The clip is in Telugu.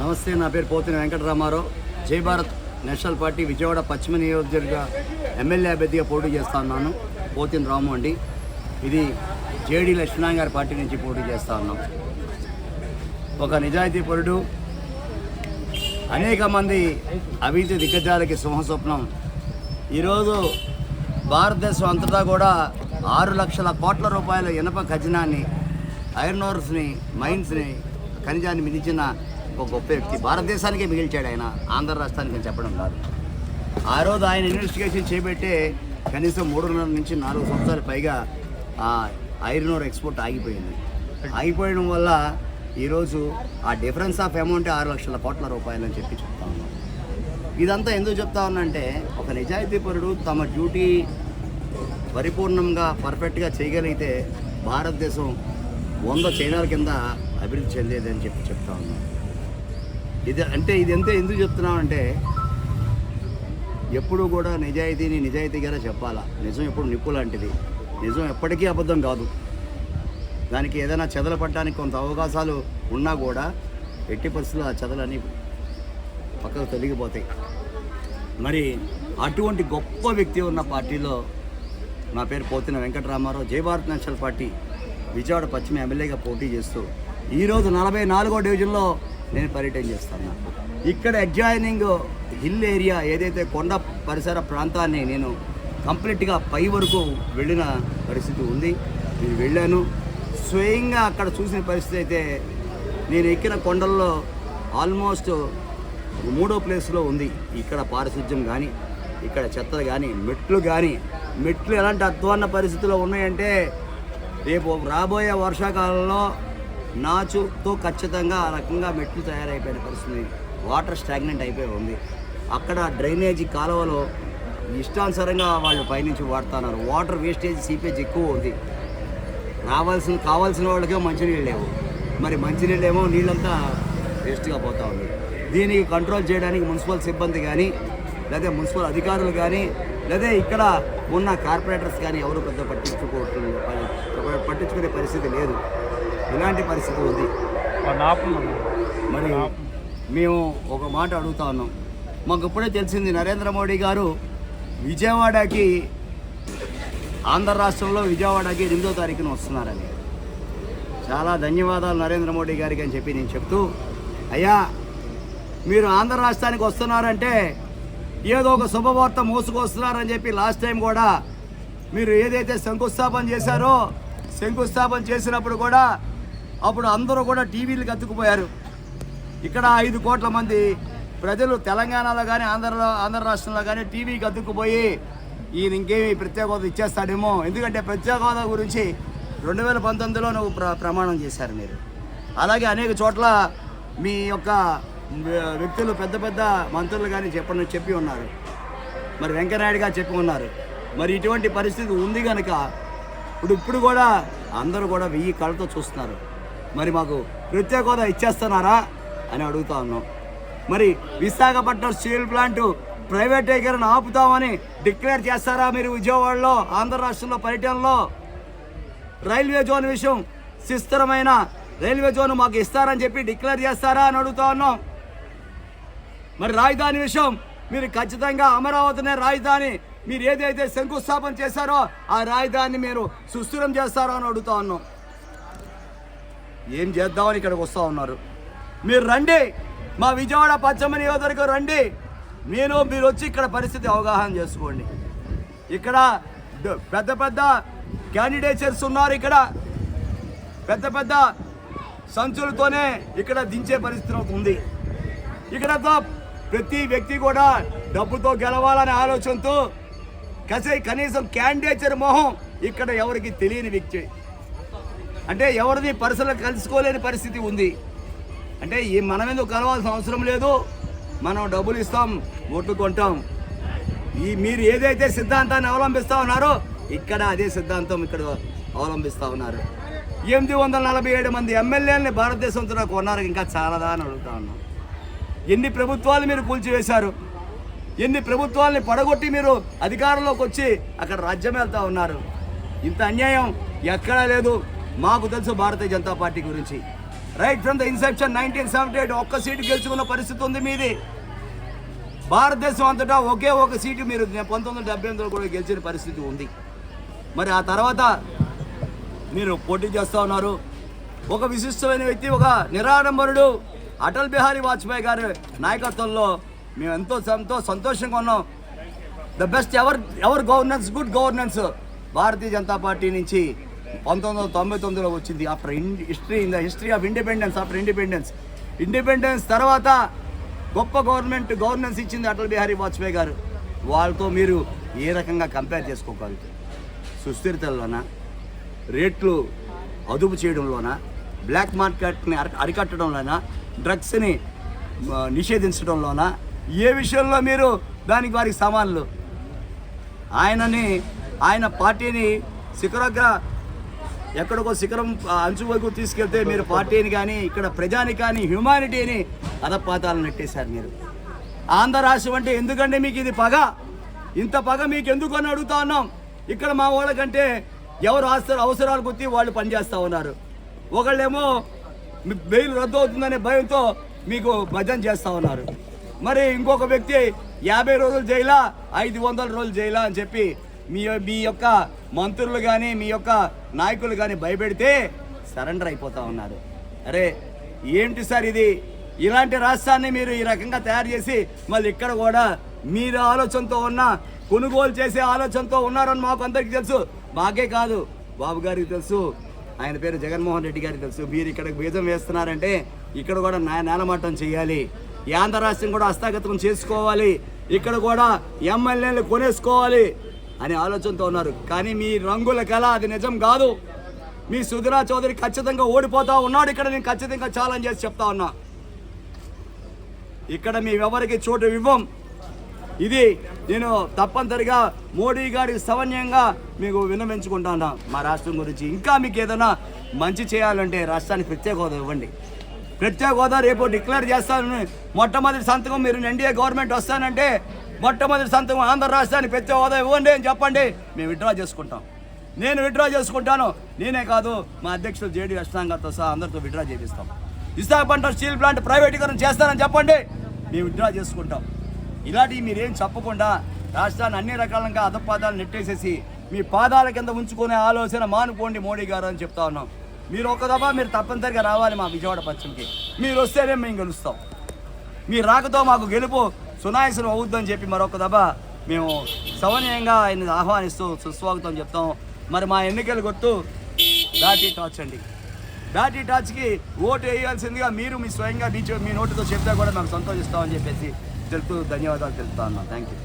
నమస్తే నా పేరు పోతిన వెంకటరామారావు. జై భారత్ నేషనల్ పార్టీ విజయవాడ పశ్చిమ నియోజకవర్గ ఎమ్మెల్యే అభ్యర్థిగా పోటీ చేస్తా ఉన్నాను. పోతిన రాము అండి. ఇది జేడి లక్ష్మీనారాయణ గారి పార్టీ నుంచి పోటీ చేస్తా ఉన్నాం. ఒక నిజాయితీ పరుడు అనేక మంది అవినీతి దిగ్గజాలకి సింహస్వప్నం. ఈరోజు భారతదేశం అంతటా కూడా ఆరు లక్షల కోట్ల రూపాయల ఇనప ఖజనాన్ని ఐరన్ ఓర్స్ని మైన్స్ని ఖనిజాన్ని మించిన ఒక గొప్ప వ్యక్తి. భారతదేశానికే మిగిల్చాడు ఆయన. ఆంధ్ర రాష్ట్రానికి చెప్పడం కాదు. ఆ రోజు ఆయన ఇన్వెస్టిగేషన్ చేపట్టే కనీసం మూడున్నర నుంచి నాలుగు సంవత్సరాల పైగా ఆ ఐరన్ ఓర్ ఎక్స్పోర్ట్ ఆగిపోయింది. ఆగిపోయడం వల్ల ఈరోజు ఆ డిఫరెన్స్ ఆఫ్ అమౌంట్ ఆరు లక్షల కోట్ల రూపాయలు అని చెప్పి చెప్తా ఉన్నాం. ఇదంతా ఎందుకు చెప్తా ఉన్నానంటే ఒక నిజాయితీపరుడు తమ డ్యూటీ పరిపూర్ణంగా పర్ఫెక్ట్గా చేయగలిగితే భారతదేశం వంద చైనాల కింద అభివృద్ధి చెందేదని చెప్పి చెప్తా ఉన్నాం. ఇది అంటే ఇది ఎంత ఎందుకు చెప్తున్నామంటే ఎప్పుడూ కూడా నిజాయితీని నిజాయితీగానే చెప్పాలా. నిజం ఎప్పుడు నిప్పు లాంటిది. నిజం ఎప్పటికీ అబద్ధం కాదు. దానికి ఏదైనా చెదలు పట్టడానికి కొంత అవకాశాలు ఉన్నా కూడా ఎట్టి పరిస్థితుల్లో ఆ చెదలన్నీ పక్కకు తొలగిపోతాయి. మరి అటువంటి గొప్ప వ్యక్తి ఉన్న పార్టీలో నా పేరు పోతిన వెంకటరామారావు జయభారత్ నేషనల్ పార్టీ విజయవాడ పశ్చిమ ఎమ్మెల్యేగా పోటీ చేస్తూ ఈరోజు నలభై నాలుగో డివిజన్లో నేను పర్యటన చేస్తాను. ఇక్కడ అడ్జాయినింగ్ హిల్ ఏరియా ఏదైతే కొండ పరిసర ప్రాంతాన్ని నేను కంప్లీట్గా పై వరకు వెళ్ళిన పరిస్థితి ఉంది. నేను వెళ్ళాను. స్వయంగా అక్కడ చూసిన పరిస్థితి అయితే నేను ఎక్కిన కొండల్లో ఆల్మోస్ట్ మూడో ప్లేస్లో ఉంది. ఇక్కడ పారిశుద్ధ్యం కానీ ఇక్కడ చెత్తలు కానీ మెట్లు కానీ మెట్లు ఎలాంటి అధ్వాన్న పరిస్థితిలో ఉన్నాయంటే రేపు రాబోయే వర్షాకాలంలో నాచుతో ఖచ్చితంగా ఆ రకంగా మెట్లు తయారైపోయిన పరిస్థితి. వాటర్ స్టాగ్నెంట్ అయిపోయి ఉంది. అక్కడ డ్రైనేజీ కాలువలో ఇష్టానుసారంగా వాళ్ళు పైనుంచి వాడుతున్నారు. వాటర్ వేస్టేజ్ సీపేజ్ ఎక్కువ ఉంది. రావాల్సిన కావాల్సిన వాళ్ళకే మంచినీళ్ళు లేవు. మరి మంచినీళ్ళు ఏమో నీళ్ళంతా వేస్ట్గా పోతా ఉంది. దీనికి కంట్రోల్ చేయడానికి మున్సిపల్ సిబ్బంది కానీ లేదా మున్సిపల్ అధికారులు కానీ లేదా ఇక్కడ ఉన్న కార్పొరేటర్స్ కానీ ఎవరు పెద్ద పట్టించుకోవట్లేదు. పట్టించుకునే పరిస్థితి లేదు. ఇలాంటి పరిస్థితి ఉంది. మరి మేము ఒక మాట అడుగుతా ఉన్నాం. మాకు ఇప్పుడే తెలిసింది నరేంద్ర మోడీ గారు విజయవాడకి ఆంధ్ర రాష్ట్రంలో విజయవాడకి ఎనిమిదో తారీఖున వస్తున్నారని. చాలా ధన్యవాదాలు నరేంద్ర మోడీ గారికి అని చెప్పి నేను చెప్తూ అయ్యా మీరు ఆంధ్ర రాష్ట్రానికి వస్తున్నారంటే ఏదో ఒక శుభవార్త మోసుకొస్తున్నారని చెప్పి లాస్ట్ టైం కూడా మీరు ఏదైతే శంకుస్థాపన చేశారో శంకుస్థాపన చేసినప్పుడు కూడా అప్పుడు అందరూ కూడా టీవీలకు అతుక్కుపోయారు ఇక్కడ ఐదు కోట్ల మంది ప్రజలు తెలంగాణలో కానీ ఆంధ్రలో ఆంధ్ర రాష్ట్రంలో కానీ టీవీకి అతుక్కుపోయి ఈయన ఇంకేమి ప్రత్యేక హోదా ఇచ్చేస్తాడేమో. ఎందుకంటే ప్రత్యేక హోదా గురించి రెండు వేల పంతొమ్మిదిలో నువ్వు ప్ర ప్రమాణం చేశారు మీరు. అలాగే అనేక చోట్ల మీ యొక్క వ్యక్తులు పెద్ద పెద్ద మంత్రులు కానీ చెప్పని చెప్పి ఉన్నారు. మరి వెంకయ్యనాయుడు గారు చెప్పి ఉన్నారు. మరి ఇటువంటి పరిస్థితి ఉంది కనుక ఇప్పుడు ఇప్పుడు కూడా అందరూ కూడా వెయ్యి కళ్ళతో చూస్తున్నారు. మరి మాకు ప్రత్యేక హోదా ఇచ్చేస్తున్నారా అని అడుగుతా ఉన్నాం. మరి విశాఖపట్నం స్టీల్ ప్లాంట్ ప్రైవేటీకరణ ఆపుతామని డిక్లేర్ చేస్తారా మీరు విజయవాడలో ఆంధ్ర రాష్ట్రంలో పర్యటనలో? రైల్వే జోన్ విషయం సుస్థిరమైన రైల్వే జోన్ మాకు ఇస్తారని చెప్పి డిక్లేర్ చేస్తారా అని అడుగుతా ఉన్నాం. మరి రాజధాని విషయం మీరు ఖచ్చితంగా అమరావతినే రాజధాని మీరు ఏదైతే శంకుస్థాపన చేశారో ఆ రాజధానిని మీరు సుస్థిరం చేస్తారో అని అడుగుతా ఉన్నాం. ఏం చేద్దామని ఇక్కడికి వస్తూ ఉన్నారు. మీరు రండి మా విజయవాడ పశ్చిమ నియోజకవర్గం రండి. నేను మీరు వచ్చి ఇక్కడ పరిస్థితి అవగాహన చేసుకోండి. ఇక్కడ పెద్ద పెద్ద క్యాండిడేచర్స్ ఉన్నారు ఇక్కడ. పెద్ద పెద్ద సంచులతోనే ఇక్కడ దించే పరిస్థితి అవుతుంది ఉంది. ఇక్కడ ప్రతి వ్యక్తి కూడా డబ్బుతో గెలవాలనే ఆలోచనతో కసే కనీసం క్యాండిడేచర్ మొహం ఇక్కడ ఎవరికి తెలియని వ్యక్తి అంటే ఎవరిది పరిసర కలుసుకోలేని పరిస్థితి ఉంది. అంటే ఈ మనం ఎందుకు కలవాల్సిన అవసరం లేదు. మనం డబ్బులు ఇస్తాం ఓట్లు కొంటాం. ఈ మీరు ఏదైతే సిద్ధాంతాన్ని అవలంబిస్తా ఉన్నారో ఇక్కడ అదే సిద్ధాంతం ఇక్కడ అవలంబిస్తా ఉన్నారు. ఎనిమిది వందల నలభై ఏడు మంది ఎమ్మెల్యేలని భారతదేశంతో కొన్నారు ఇంకా చాలదా అని అడుగుతా ఉన్నాం. ఎన్ని ప్రభుత్వాలు మీరు కూల్చివేశారు? ఎన్ని ప్రభుత్వాలని పడగొట్టి మీరు అధికారంలోకి వచ్చి అక్కడ రాజ్యం వెళ్తూ ఉన్నారు? ఇంత అన్యాయం ఎక్కడా లేదు. మాకు తెలుసు భారతీయ జనతా పార్టీ గురించి. Right from the inception nineteen seventy eight ఒక్క సీటు గెలుచుకున్న పరిస్థితి ఉంది మీది. భారతదేశం అంతటా ఒకే ఒక సీటు మీరు పంతొమ్మిది వందల డెబ్బై ఎనిమిదిలో కూడా గెలిచిన పరిస్థితి ఉంది. మరి ఆ తర్వాత మీరు పోటీ చేస్తూ ఉన్నారు. ఒక విశిష్టమైన వ్యక్తి ఒక నిరాడంబరుడు అటల్ బిహారీ వాజ్పేయి గారి నాయకత్వంలో మేము ఎంతో ఎంతో సంతోషంగా ఉన్నాం. The best ever ever governance good governance Bharatiya Janata party నుంచి పంతొమ్మిది వందల తొంభై తొమ్మిదిలో వచ్చింది after history in the history of independence after independence independence తర్వాత గొప్ప గవర్నమెంట్ గవర్నెన్స్ ఇచ్చింది అటల్ బిహారీ వాజ్పేయి గారు. వాళ్ళతో మీరు ఏ రకంగా కంపేర్ చేసుకోగలుగుతారు? సుస్థిరతలోన రేట్లు అదుపు చేయడంలోన? బ్లాక్ మార్కెట్ని అరికట్టడంలోన? డ్రగ్స్ని నిషేధించడంలోన? ఏ విషయంలో మీరు దానికి వారికి సమానులు? ఆయనని ఆయన పార్టీని శిఖరగ్ర ఎక్కడికో శిఖరం అంచు వరకు తీసుకెళ్తే మీరు పార్టీని కానీ ఇక్కడ ప్రజాని కానీ హ్యుమానిటీని అధపాతాలను నెట్టేశారు మీరు. ఆంధ్ర రాష్ట్రం అంటే ఎందుకంటే మీకు ఇది పగ? ఇంత పగ మీకు ఎందుకు అని అడుగుతా ఉన్నాం. ఇక్కడ మా వాళ్ళకంటే ఎవరు అవసర అవసరాలు గుర్తి వాళ్ళు పనిచేస్తూ ఉన్నారు. ఒకళ్ళేమో మీ బెయిల్ రద్దు అవుతుందనే భయంతో మీకు భజన చేస్తూ ఉన్నారు. మరి ఇంకొక వ్యక్తి యాభై రోజులు జైలా ఐదు వందల రోజులు జైలా అని చెప్పి మీ మీ యొక్క మంత్రులు కానీ మీ యొక్క నాయకులు కానీ భయపెడితే సరెండర్ అయిపోతా ఉన్నారు. అరే ఏంటి సార్ ఇది? ఇలాంటి రాష్ట్రాన్ని మీరు ఈ రకంగా తయారు చేసి మళ్ళీ ఇక్కడ కూడా మీరు ఆలోచనతో ఉన్న కొనుగోలు చేసే ఆలోచనతో ఉన్నారని మాకు అందరికీ తెలుసు. మాకే కాదు బాబు గారికి తెలుసు ఆయన పేరు జగన్మోహన్ రెడ్డి గారికి తెలుసు. మీరు ఇక్కడ బీజం వేస్తున్నారంటే ఇక్కడ కూడా నా నేలమట్టం చేయాలి. ఈ ఆంధ్ర రాష్ట్రం కూడా హస్తగతం చేసుకోవాలి. ఇక్కడ కూడా ఎమ్మెల్యేలు కొనేసుకోవాలి. అనే ఆలోచనతో ఉన్నారు. కానీ మీ రంగుల కళ అది నిజం కాదు. మీ సుధీరా చౌదరి ఖచ్చితంగా ఓడిపోతా ఉన్నాడు. ఇక్కడ నేను ఖచ్చితంగా ఛాలెంజ్ చేసి చెప్తా ఉన్నా. ఇక్కడ మేమెవరికి చోటు ఇవ్వం. ఇది నేను తప్పనిసరిగా మోడీ గారికి సవన్యంగా మీకు విన్నవించుకుంటాను? మా రాష్ట్రం గురించి ఇంకా మీకు ఏదైనా మంచి చేయాలంటే రాష్ట్రానికి ప్రత్యేక హోదా ఇవ్వండి. ప్రత్యేక హోదా రేపు డిక్లేర్ చేస్తానని మొట్టమొదటి సంతకం మీరు ఎన్డీఏ గవర్నమెంట్ వస్తానంటే మొట్టమొదటి సంతకం ఆంధ్ర రాష్ట్రానికి ప్రత్యేక హోదా ఇవ్వండి అని చెప్పండి. మేము విత్డ్రా చేసుకుంటాం. నేను విత్డ్రా చేసుకుంటాను. నేనే కాదు మా అధ్యక్షులు జేడీ అష్టాంగతో సహా అందరితో విత్డ్రా చేపిస్తాం. విశాఖపట్నం స్టీల్ ప్లాంట్ ప్రైవేటీకరణ చేస్తానని చెప్పండి. మేము విత్డ్రా చేసుకుంటాం. ఇలాంటివి మీరేం చెప్పకుండా రాష్ట్రాన్ని అన్ని రకాలుగా అధపాదాలు నెట్టేసేసి మీ పాదాల కింద ఉంచుకునే ఆలోచన మానుకోండి మోడీ గారు అని చెప్తా ఉన్నాం. మీరు ఒక దఫా మీరు తప్పనిసరిగా రావాలి మా విజయవాడ పశ్చిమకి. మీరు వస్తేనే మేము గెలుస్తాం. మీ రాకతో మాకు గెలుపు సునాయసనం అవుద్దని చెప్పి మరొక దఫా మేము సవనీయంగా ఆయన ఆహ్వానిస్తూ సుస్వాగతం చెప్తాం. మరి మా ఎన్నికల గుర్తు దాటి టాచ్ అండి. దాటి టాచ్కి ఓటు వేయాల్సిందిగా మీరు మీ స్వయంగా మీ మీ నోటితో చెప్తే కూడా మేము సంతోషిస్తామని చెప్పేసి తెలుపుతూ ధన్యవాదాలు తెలుపుతా ఉన్నాం. Thank you